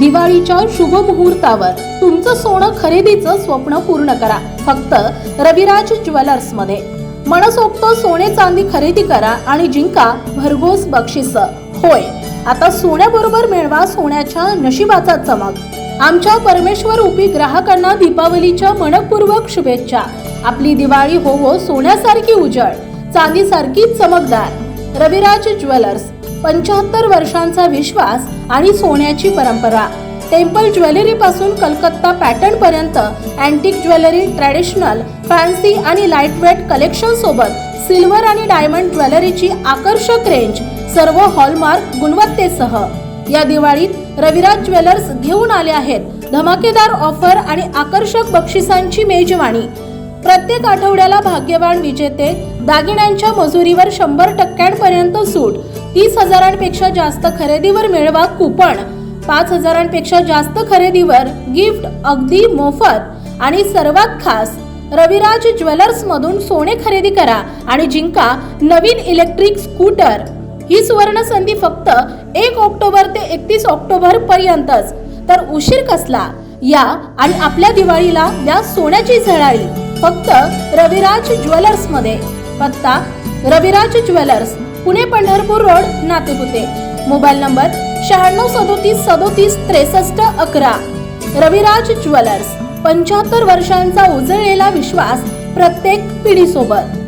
दिवाळीच्या शुभ मुहूर्तावर तुमचं सोनं खरेदीचं स्वप्न पूर्ण करा. फक्त रविराज ज्वेलर्समध्ये मनसोक्त सोने चांदी खरेदी करा आणि जिंका भरघोस बक्षीस. होय आता सोन्याबरोबर मिळवा सोन्याच्या नशिबाचा चमक. आमच्या परमेश्वर उपी ग्राहकांना दीपावलीच्या मनपूर्वक शुभेच्छा. आपली दिवाळी होवो सोन्यासारखी उजळ चांदीसारखी चमकदार. रविराज ज्वेलर्स. पंच्याहत्तर वर्षांचा विश्वास आणि सोन्याची परंपरा. टेम्पल ज्वेलरी पासून कलकत्ता पॅटर्न पर्यंत अँटिक ज्वेलरी ट्रॅडिशनल फॅन्सी आणि लाईटवेट कलेक्शन सोबत सिल्वर आणि डायमंड ज्वेलरीची आकर्षक रेंज सर्व हॉलमार्क गुणवत्तेसह. या दिवाळीत रविराज ज्वेलर्स घेऊन आले आहेत धमाकेदार ऑफर आणि आकर्षक बक्षिसांची मेजवानी. प्रत्येक आठवड्याला भाग्यवान विजेते दागिन्यांच्या मजुरीवर शंभर टक्क्यांपर्यंत सूट तीस हजारांपेक्षा जास्त खरेदीवर मिळवा कुपन. पाच हजारांपेक्षा जास्त खरेदीवर गिफ्ट अगदी मोफत. आणि सर्वात खास रविराज ज्वेलर्स मधून सोने खरेदी करा आणि जिंका नवीन इलेक्ट्रिक स्कूटर. ही सुवर्ण संधी फक्त एक ऑक्टोबर ते एकतीस ऑक्टोबर पर्यंतच. तर उशीर कसला? या आणि आपल्या दिवाळीला द्या सोन्याची झळाळी. फक्त रविराज ज्वेलर्समध्ये पत्ता Raviraj jewellers. Pune Pandharpur road Natepute. Mobile number शहाण्णव सदोतीस सदोतीस त्रेसष्ट अकरा. रविराज ज्वेलर्स पंच्याहत्तर वर्षांचा उजळलेला विश्वास प्रत्येक पिढीसोबत.